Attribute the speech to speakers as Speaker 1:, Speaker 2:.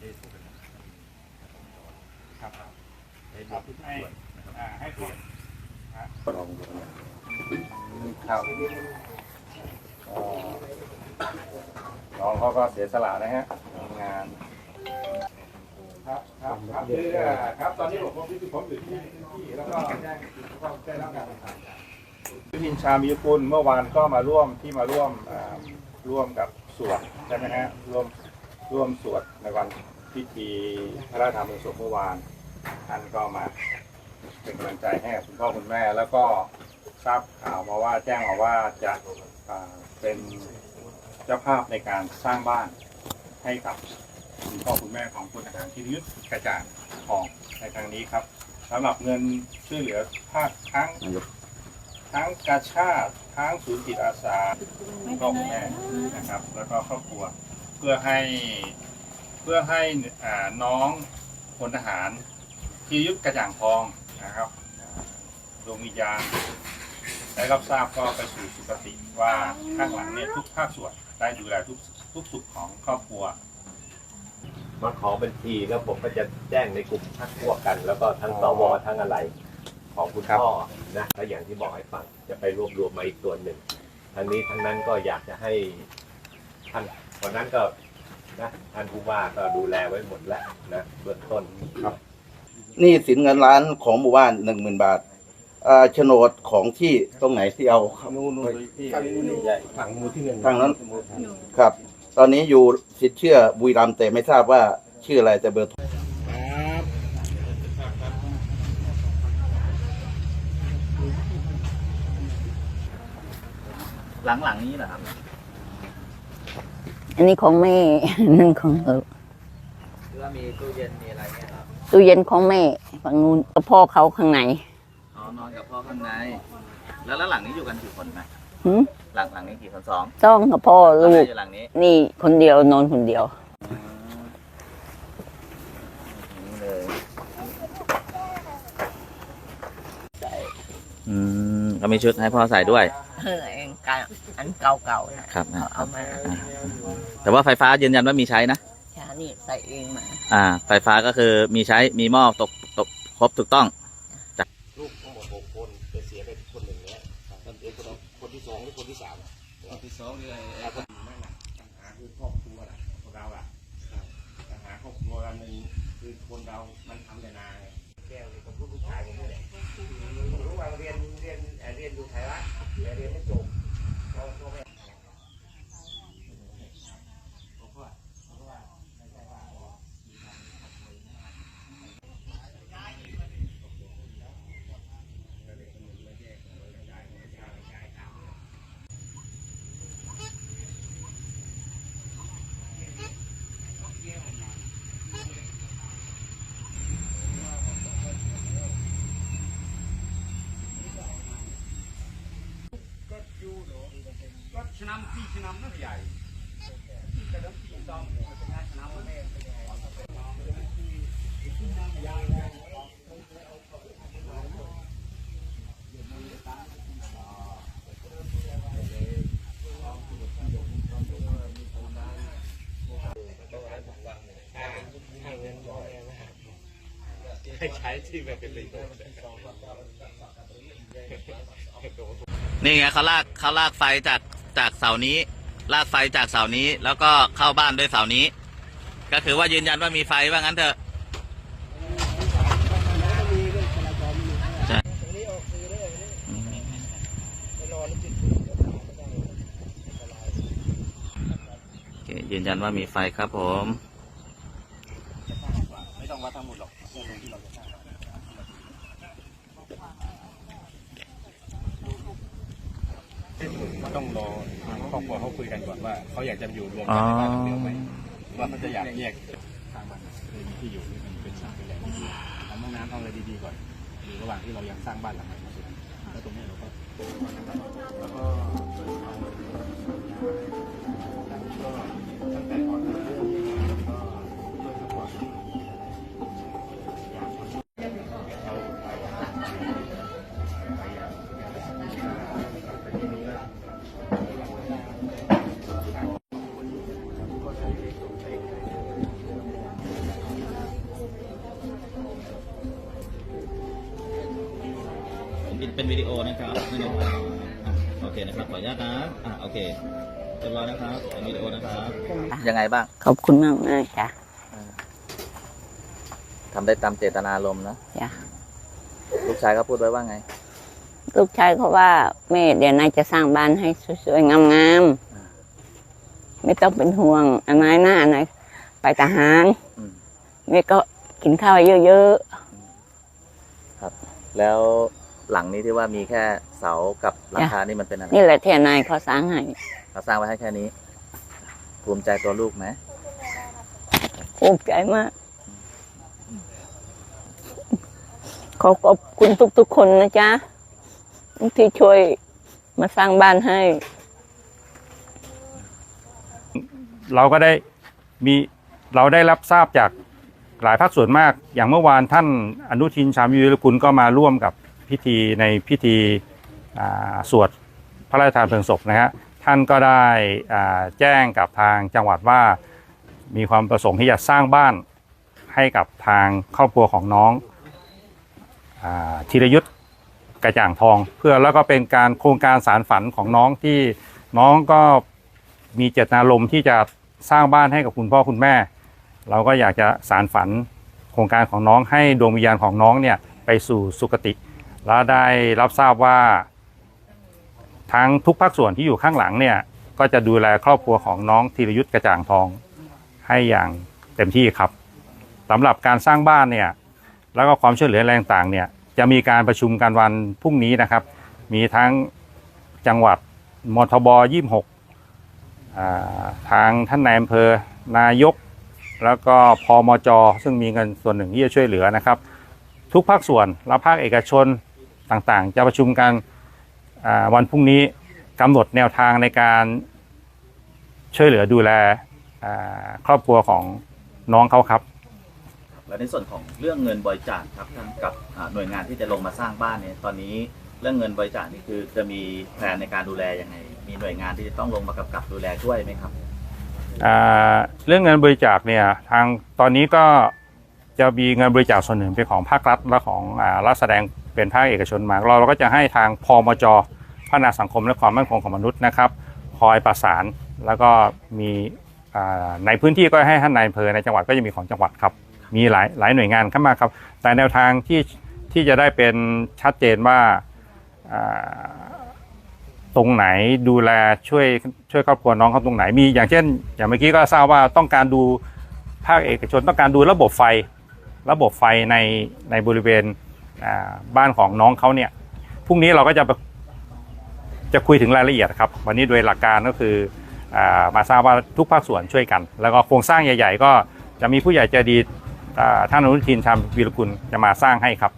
Speaker 1: ได้โทรกันนะครับ
Speaker 2: ครับ
Speaker 1: ให้รวมทุกส่วนนะครับ
Speaker 2: ให้ตรวจ
Speaker 1: ลองดูนะ
Speaker 2: ครับน้องเขาก็เสียสละนะฮะทำงาน ครับครับครับคือครับตอนนี้ผมผมผมอยู่ที่ที่แล้วก็แจ้งก็ได้รับการประสานยุพินชามีกุลเมื่อวานก็มาร่วมที่มาร่วมร่วมกับสวดใช่ไหมฮะร่วม ร่วมสวดในวันพิธีพระราชทานเพลิงศพเมื่อวานท่านก็มาเป็นกำลังใจให้กับคุณพ่อคุณแม่ แล้วก็ทราบข่าวมาว่าแจ้งมาว่าจะอ่าเป็นเจ้าภาพในการสร้างบ้านให้กับคุณพ่อคุณแม่ของพลทหารที่ยุทธกระจ่างทองในครั้งนี้ครับสำหรับเงินช่วยเหลือภาคทั้งทั้งกาชาติทั้งศูนย์จิตอาสาคุณพ่อคุณแม่นะครับ แล้วก็ครอบครัว เพื่อให้เพื่อให้น้องพลทหารที่ยุทธกระจ่างทองนะครับดวงวิญญาณได้รับทราบก็ไปสู่สุคติว่าข้างหลังเนี่ยทุกภาคส่วนได้ดูแลทุกทุกสุขของครอบครัว
Speaker 3: มาขอบัญชีแล้วผมก็จะแจ้งในกลุ่มพักพวกกัน แล้วก็ทั้งสวทั้งอะไรของคุณพ่อนะแล้วอย่างที่บอกให้ฟังจะไปรวบรวมมาอีกส่วหนึ่งทั้งนี้ทั้งนั้นก็อยากจะให้ท่าน วันนั้นก็นะท่านผู้ว่าก็ดูแลไว้หมดแล้วนะเบื้องต้น
Speaker 4: หนี่สินเงินล้านของหมู่บ้านหนึ่งหมื่นบาทอ่าโฉนดของที่ตรงไหนที่เอาครับ
Speaker 2: นู่นนู่นที่
Speaker 4: ฝั่งมูที่หนึ่งทางนั้น ครับ ตอนนี้อยู่สิทธิ์เชื่อบุรีรัมย์แต่ไม่ทราบว่าชื่ออะไรแต่เบอร์โทร
Speaker 5: หลังหลังนี้เหรอครับ
Speaker 6: อันนี้ของแม่อันนั่นของเออ
Speaker 5: หรือว่ามีตู้เย็นมีอะไรเนี่ยครับ
Speaker 6: ตู้เย็นของแม่ฝั่งนู้นกับพ่อเขาข้างใน
Speaker 5: อ๋อนอนกับพ่อข้างใน แล้วแล้วหลังนี้อยู่กันกี่คนไหม
Speaker 6: หืม
Speaker 5: หลังหลังนี้กี่คนสอง
Speaker 6: ต้องกับพ่อ
Speaker 5: แล้ว
Speaker 6: ลู
Speaker 5: แม่
Speaker 6: ก
Speaker 5: อยู่หลังนี้
Speaker 6: นี่คนเดียวนอนคนเดียว
Speaker 5: นี่เลยอืมก็มีชุดให้พ่อใส่ด้วย
Speaker 6: เออเองกันอันเก่าๆนะครับ
Speaker 5: นะค
Speaker 6: เอา
Speaker 5: รับ
Speaker 6: มา
Speaker 5: แต่ว่าไฟฟ้ายืนยันว่ามีใช้นะ
Speaker 6: ชานี่ใส่เองมา
Speaker 5: อ่า ไฟฟ้าก็คือมีใช้มีหม้อตกตกครบถูกต้อง
Speaker 3: ลูกทั้งหมดหกคนจะเสียไปคนหนึ่งเนี้ยคนเอกคนที่สองหรือคนที่สาม
Speaker 2: คนที่สองนี่ไอ้คนนั่นน่ะปัญหาคือครอบครัวน่ะของเราอะปัญหาครอบครัวเราหนึ่งคือคนเรา มันทำแต่นาไงแก้วนี่ผมพูดลูกชายผมนี่แหละผมรู้ว่าเรียน ឆ្នាំ2ឆ្នាំនោះយាយតែដល់2ដល់1ថ្ងៃឆ្នាំនេះ ใช้ที่แบบเป็นรีโมทนี่
Speaker 5: ไงเขาลากเขาลากไฟจาก จากเสานี้ ลากไฟจากเสานี้ แล้วก็เข้าบ้านด้วยเสานี้ ก็คือว่ายืนยันว่ามีไฟว่างั้นเถอะใช่ยืนยันว่ามีไฟครับผม
Speaker 2: ไม่ต้องวัดทั้งหมดหรอกเรื่อง ต้องรอทางครอบครัวเขาคุยกันก่อนว่าเขาอยากจะอยู่รวมกันในบ้านหลังเดียวไหมว่าเขาจะอยากแยกทางมันเลยมีที่อยู่ที่มันเป็นสร้างเป็นแหล่งที่ดีทำห้องน้ำทำอะไรดีๆก่อนอยู่ระหว่างที่เรายังสร้างบ้านหลังใหม่ม่เสร็จแล้วตรงนี้เราก็แล้วก็
Speaker 5: ดีโอนะครับไม่ต้องอะโอเคนะครับ ขออนุญาตนะอะโอเคเรียบร้อยนะครับเป็นวิดีโอนะครับ
Speaker 7: ยังไงบ้าง
Speaker 6: ขอบคุณมากมากๆจ้ะ
Speaker 7: ทำได้ตามเจตนารมณ์นะ
Speaker 6: จ้ะ
Speaker 7: ลูกชายเขาพูดไว้ว่าไง
Speaker 6: ลูกชายเขาว่าแม่เดี๋ยวนายจะสร้างบ้านให้สวยๆงามๆไม่ต้องเป็นห่วงอันนายหน้าอันนายไปทหาร
Speaker 7: อืม
Speaker 6: แม่ก็กินข้าวเยอะ
Speaker 7: แล้ว หลังนี้ที่ว่ามีแค่เสากับหลังคานี่มันเป็นอะไร
Speaker 6: ๆนี่แหละที่นายเขาสร้างให้
Speaker 7: เราสร้างไว้ให้แค่นี้ ภูมิใจตัวลูกไหม
Speaker 6: ภูมิใจมากขอขอบคุณทุก ๆ คนนะจ๊ะที่ช่วยมาสร้างบ้านให้
Speaker 2: เราก็ได้มีเราได้รับทราบจากหลายภาคส่วนมาก อย่างเมื่อวานท่านอนุทินชาญวิรุฬกุลก็มาร่วมกับ พิธีในพิธีสวดพระราชทานเพลิงศพนะฮะท่านก็ได้แจ้งกับทางจังหวัดว่ามีความประสงค์ที่จะสร้างบ้านให้กับทางครอบครัวของน้องอธีรยุทธ์กระจ่างทอง เพื่อแล้วก็เป็นการโครงการสารฝันของน้องที่น้องก็มีเจตนารมณ์ที่จะสร้างบ้านให้กับคุณพ่อคุณแม่ เราก็อยากจะสารฝันโครงการของน้องให้ดวงวิญญาณของน้องเนี่ยไปสู่สุคติ แล้วได้รับทราบว่า ทั้งทุกภาคส่วนที่อยู่ข้างหลังเนี่ย ก็จะดูแลครอบครัวของน้องธีรยุทธกระจ่างทองให้อย่างเต็มที่ครับสำหรับการสร้างบ้านเนี่ยแล้วก็ความช่วยเหลือแรงต่างเนี่ยจะมีการประชุมกันวันพรุ่งนี้นะครับ มีทั้งจังหวัดมทบ26อ่าทางท่านนายอำเภอนายก แล้วก็พอมจซึ่งมีเงินส่วนหนึ่งที่จะช่วยเหลือนะครับ ทุกภาคส่วนและภาคเอกชน ต่างๆ จะประชุมกันอ่าวันพรุ่งนี้กำหนดแนวทางในการช่วยเหลือดูแลอ่าครอบครัวของน้องเขาครับ
Speaker 7: และในส่วนของเรื่องเงินบริจาคครับท่านกับอ่าหน่วยงานที่จะลงมาสร้างบ้านเนี่ยตอนนี้เรื่องเงินบริจาคนี่คือจะมีแผนในการดูแลยังไง มีหน่วยงานที่จะต้องลงมากำกับดูแลช่วยไหมครับ
Speaker 2: อ่าเรื่องเงินบริจาคเนี่ยทางตอนนี้ก็จะมีเงินบริจาคส่วนหนึ่งเป็นของภาครัฐและของอ่ารัฐแสดง เป็นภาคเอกชนมาเราเราก็จะให้ทางพมจพัฒนาสังคมและความมั่นคงของมนุษย์นะครับ คอยประสานแล้วก็มีในพื้นที่ก็ให้ท่านนายอำเภอในจังหวัดก็จะมีของจังหวัดครับ มีหลายหลายหน่วยงานเข้ามาครับ แต่แนวทางที่ที่จะได้เป็นชัดเจนว่าตรงไหนดูแลช่วยช่วยครอบครัวน้องเขาตรงไหนมี อย่างเช่น อย่างเมื่อกี้ก็ทราบว่าต้องการดูภาคเอกชนต้องการดูระบบไฟ ระบบไฟในในบริเวณ บ้านของน้องเขาเนี่ยพรุ่งนี้เราก็จะจะคุยถึงรายละเอียดครับ วันนี้โดยหลักการก็คืออมาทราบว่าทุกภาคส่วนช่วยกัน แล้วก็โครงสร้างใหญ่ ๆ ก็จะมีผู้ใหญ่ใจดีท่านอนุทินชาญวีรกุลจะมาสร้างให้ครับ